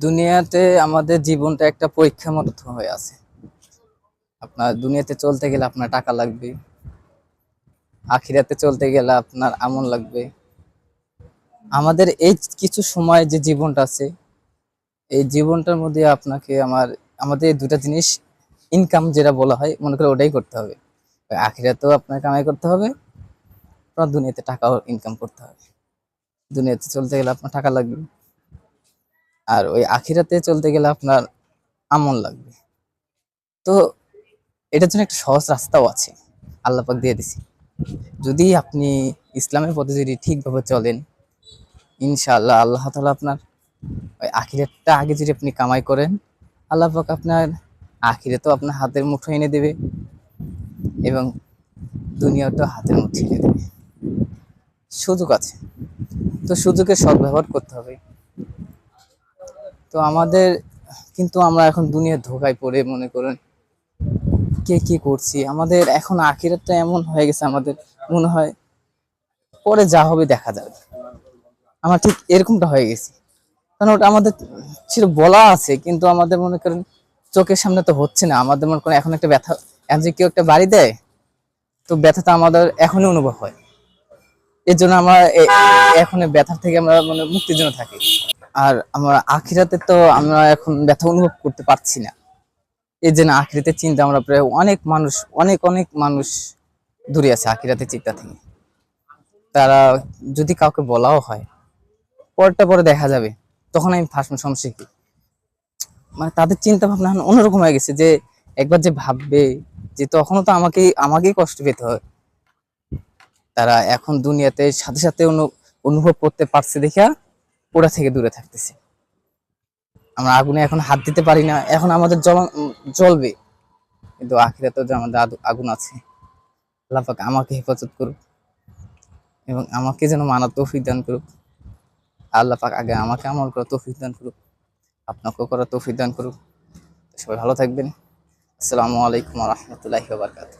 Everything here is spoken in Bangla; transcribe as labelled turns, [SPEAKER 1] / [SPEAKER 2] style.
[SPEAKER 1] দুনিয়াতে আমাদের জীবনটা একটা পরীক্ষার মতো হয়ে আছে। আপনার দুনিয়াতে চলতে গেলে আপনার টাকা লাগবে। আখিরাতে চলতে গেলে আপনার আমল লাগবে। আমাদের এই কিছু সময় যে জীবনটা আছে, এই জীবনটার মধ্যে আপনাকে আমার, আমাদের দুটা জিনিস ইনকাম যেটা বলা হয়, মনে করে ওটাই করতে হবে। আখিরাতেও আপনার কামাই করতে হবে, আপনার দুনিয়াতে টাকাও ইনকাম করতে হবে। দুনিয়াতে চলতে গেলে আপনার টাকা লাগবে। আর ওই আখিরাতে চলতে গেলে আপনার আমল লাগবে। তো এটার জন্য একটা সহজ রাস্তাও আছে। আল্লাহ পাক দিয়ে দিছি। যদি আপনি ইসলামের পথে যদি ঠিকভাবে চলেন, ইনশাআল্লাহ আল্লাহ তালা আপনার ওই আখিরাতটা আগে যদি আপনি কামাই করেন, আল্লাহ পাক আপনার আখিরাতেও আপনার হাতের মুঠো এনে দেবে এবং দুনিয়াটাও হাতের মুঠো এনে দেবে। সুযোগ আছে। তো সুযোগের সদ্ব্যবহার করতে হবে। তো আমাদের কিন্তু আমরা এখন দুনিয়ার ধোকায় পড়ে, মনে করেন। কে কি করছি? আমাদের এখন আখিরাতটা এমন হয়ে গেছে আমাদের, মনে হয় পরে যা হবে দেখা যাবে। আমার ঠিক এরকমটা হয়ে গেছে। কারণ ওটা আমাদের ছিল বলা আছে, কিন্তু আমাদের মনে করেন চোখের সামনে তো হচ্ছে না। আমাদের মনে করেন এখন একটা ব্যথা, এখন যে কেউ একটা বাড়ি দেয়, তো ব্যথাটা আমাদের এখনই অনুভব হয়। এর জন্য আমরা এখন ব্যথার থেকে আমরা মানে মুক্তির জন্য থাকি। আর আমরা আখিরাতে তো আমরা এখন ব্যথা অনুভব করতে পারছি না। এই জন্য আখিরাতে চিন্তা আমরা প্রায় অনেক মানুষ, অনেক অনেক মানুষ দূরে আছে আখিরাতে চিন্তা থেকে। তারা যদি কাউকে বলাও হয়, পরটা পরে দেখা যাবে, তখন আমি ফার্স্ট সমস্যা কি মানে তাদের চিন্তা ভাবনা এখন অন্যরকম হয়ে গেছে যে একবার যে ভাববে যে তখনও তো আমাকেই আমাকেই কষ্ট পেতে হয়। তারা এখন দুনিয়াতে সাথে সাথে অনু- অনুভব করতে পারছে দেখা ওরা থেকে দূরে থাকতেছে। আমরা আগুনে এখন হাত দিতে পারি না, এখন আমাদের জল জ্বলবে। কিন্তু আখিরাতে যে আমাদের আগুন আছে, আল্লাহ পাক আমাকে হেফাজত করুক এবং আমাকে যেন মানা তৌফিক দান করুক। আল্লাহ পাক আগে আমাকে আমল করা তৌফিক দান করুক, আপনাকেও করা তৌফিক দান করুক। সবাই ভালো থাকবেন। আসসালামু আলাইকুম রহমতুল্লাহি বারকাত